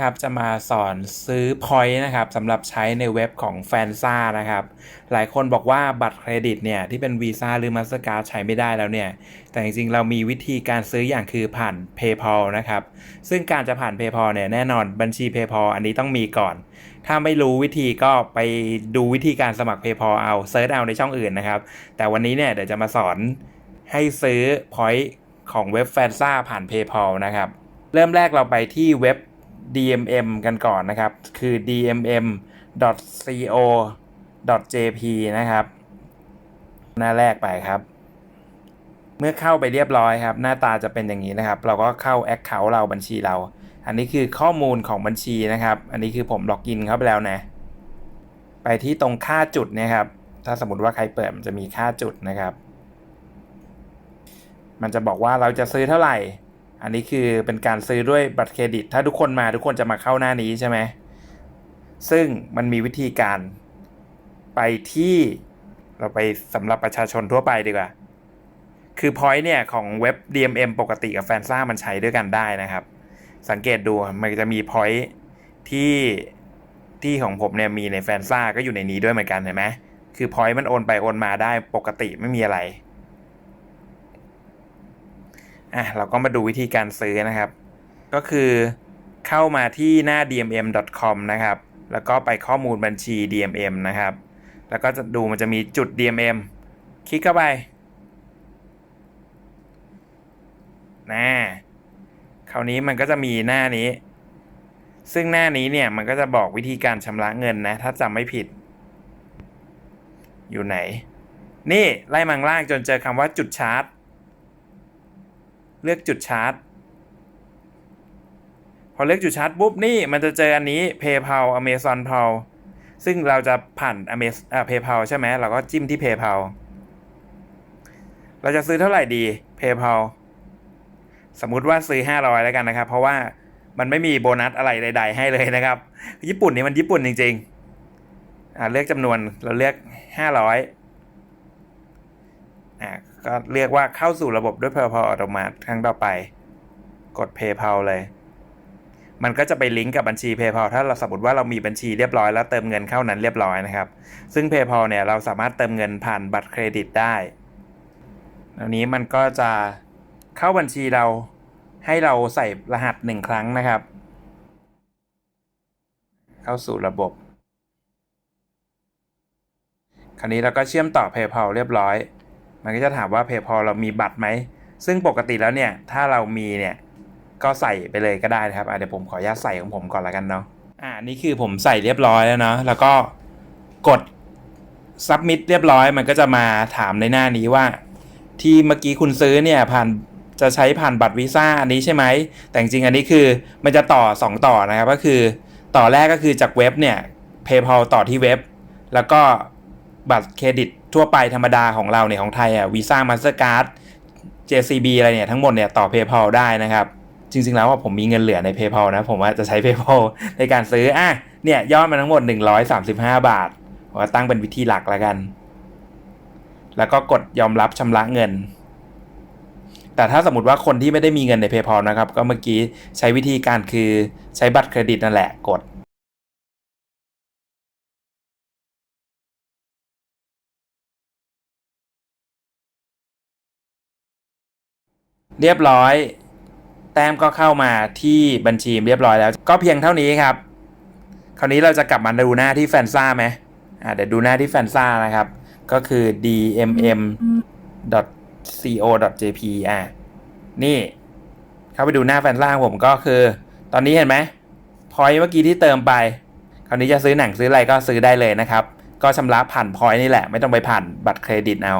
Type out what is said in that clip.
นะครับจะมาสอนซื้อ point นะครับสำหรับใช้ในเว็บของแฟนซ่านะครับ หลายคนบอกว่าบัตรเครดิตเนี่ยที่เป็นวีซ่าหรือ Mastercard ใช้ไม่ได้แล้วเนี่ย แต่จริงๆ เรามีวิธีการซื้ออย่างคือผ่าน PayPal นะครับ ซึ่งการจะผ่าน PayPal เนี่ยแน่นอนบัญชี PayPal อันนี้ต้องมีก่อน ถ้าไม่รู้วิธีก็ไปดูวิธีการสมัคร PayPal เอาเซิร์ชเอาในช่องอื่นนะครับ แต่วันนี้เนี่ยเดี๋ยวจะมาสอนให้ซื้อ point ของเว็บแฟนซ่าผ่าน PayPal นะครับเริ่มแรกเราไปที่เว็บ DMM กันก่อนนะครับ คือ dmm.co.jp นะครับ หน้าแรกไปครับ เมื่อเข้าไปเรียบร้อยครับ หน้าตาจะเป็นอย่างนี้นะครับ เราก็เข้า Account เราบัญชีเรา อันนี้คือข้อมูลของบัญชีนะครับ อันนี้คือผมล็อกอินเข้าไปแล้วนะ ไปที่ตรงค่าจุดนี่ยครับ ถ้าสมมติว่าใครเปิดมันจะมีค่าจุดนะครับ มันจะบอกว่าเราจะซื้อเท่าไหร่ อันนี้คือเป็นการซื้อด้วยบัตรเครดิต ถ้าทุกคนมาทุกคนจะมาเข้าหน้านี้ใช่ไหมซึ่งมันมีวิธีการไปที่เราไปสำหรับประชาชนทั่วไปดีกว่า คือ point เนี่ยของเว็บ DMM ปกติกับแฟนซ่ามันใช้ด้วยกันได้นะครับ สังเกตดูมันจะมี point ที่ที่ของผมเนี่ยมีในแฟนซ่าก็อยู่ในนี้ด้วยเหมือนกันเห็นไหมคือ point มันโอนไปโอนมาได้ปกติไม่มีอะไร อะเราก็มาดูวิธีการซื้อนะครับ ก็คือเข้ามาที่หน้า dmm.com นะครับ แล้วก็ไปข้อมูลบัญชี DMM นะครับ แล้วก็จะดูมันจะมีจุด DMM คลิกเข้าไปนะคราวนี้มันก็จะมีหน้านี้ ซึ่งหน้านี้เนี่ยมันก็จะบอกวิธีการชำระเงินนะ ถ้าจำไม่ผิด อยู่ไหน นี่ไล่มังล่างจนเจอคำว่าจุดชาร์จ เลือกจุดชาร์จ พอเลือกจุดชาร์จปุ๊บนี่มันจะเจออันนี้ PayPal Amazon Pay ซึ่งเราจะผ่าน Amazon อ่า PayPal ใช่ไหมเราก็จิ้มที่ PayPal เราจะซื้อเท่าไหร่ดี PayPal สมมุติว่าซื้อ 500 แล้วกันนะครับ เพราะว่ามันไม่มีโบนัสอะไรใด ๆ ให้เลยนะครับ ญี่ปุ่นนี่มันญี่ปุ่นจริงๆอ่าเลือกจำนวนเราเลือก 500อ่า ก็เรียกว่าเข้าสู่ระบบด้วย PayPal อัตโนมัติครั้งต่อไป กด PayPal เลย มันก็จะไปลิงก์กับบัญชี PayPal ถ้าเราสมมติว่าเรามีบัญชีเรียบร้อยแล้วเติมเงินเข้านั้นเรียบร้อยนะครับ ซึ่ง PayPal เนี่ยเราสามารถเติมเงินผ่านบัตรเครดิตได้อันนี้มันก็จะเข้าบัญชีเราให้เราใส่รหัสหนึ่งครั้งนะครับ เข้าสู่ระบบ คราวนี้เราก็เชื่อมต่อ PayPal เรียบร้อย มันก็จะถามว่า PayPal เรามีบัตรไหม ซึ่งปกติแล้วเนี่ย ถ้าเรามีเนี่ย ก็ใส่ไปเลยก็ได้นะครับเดี๋ยวผมขออนุญาตใส่ของผมก่อนละกันเนาะ อ่า นี่คือผมใส่เรียบร้อยแล้วเนาะ แล้วก็กด submit เรียบร้อย มันก็จะมาถามในหน้านี้ว่า ที่เมื่อกี้คุณซื้อเนี่ยผ่านจะใช้ผ่านบัตรวีซ่าอันนี้ใช่ไหม แต่จริงอันนี้คือมันจะต่อ 2 ต่อนะครับ ก็คือต่อแรกก็คือจากเว็บเนี่ย PayPal ต่อที่เว็บ แล้วก็บัตรเครดิต ทั่วไปธรรมดาของเราเนี่ยของไทยอะวีซ่ามาสเตอร์การ์ด JCB อะไรเนี่ยทั้งหมดเนี่ยต่อ PayPal ได้นะครับ จริง ๆ แล้วว่าผมมีเงินเหลือใน PayPal นะ ผมว่าจะใช้ PayPal ในการซื้ออะเนี่ยยอดมาทั้งหมด 135 บาทผมว่าตั้งเป็นวิธีหลักแล้วกัน แล้วก็กดยอมรับชำระเงิน แต่ถ้าสมมติว่าคนที่ไม่ได้มีเงินใน PayPal นะครับ ก็เมื่อกี้ใช้วิธีการคือใช้บัตรเครดิตนั่นแหละกด เรียบร้อย แต้มก็เข้ามาที่บัญชีเรียบร้อยแล้ว ก็เพียงเท่านี้ครับ คราวนี้เราจะกลับมาดูหน้าที่แฟนซ่าไหมอ่าเดี๋ยวดูหน้าที่แฟนซ่านะครับ ก็คือ dmm.co.jp อะนี่ เข้าไปดูหน้าแฟนซ่าผมก็คือ ตอนนี้เห็นไหมพอยเมื่อกี้ที่เติมไป คราวนี้จะซื้อหนังซื้ออะไรก็ซื้อได้เลยนะครับ ก็ชำระผ่านพอยนี่แหละ ไม่ต้องไปผ่านบัตรเครดิตเอา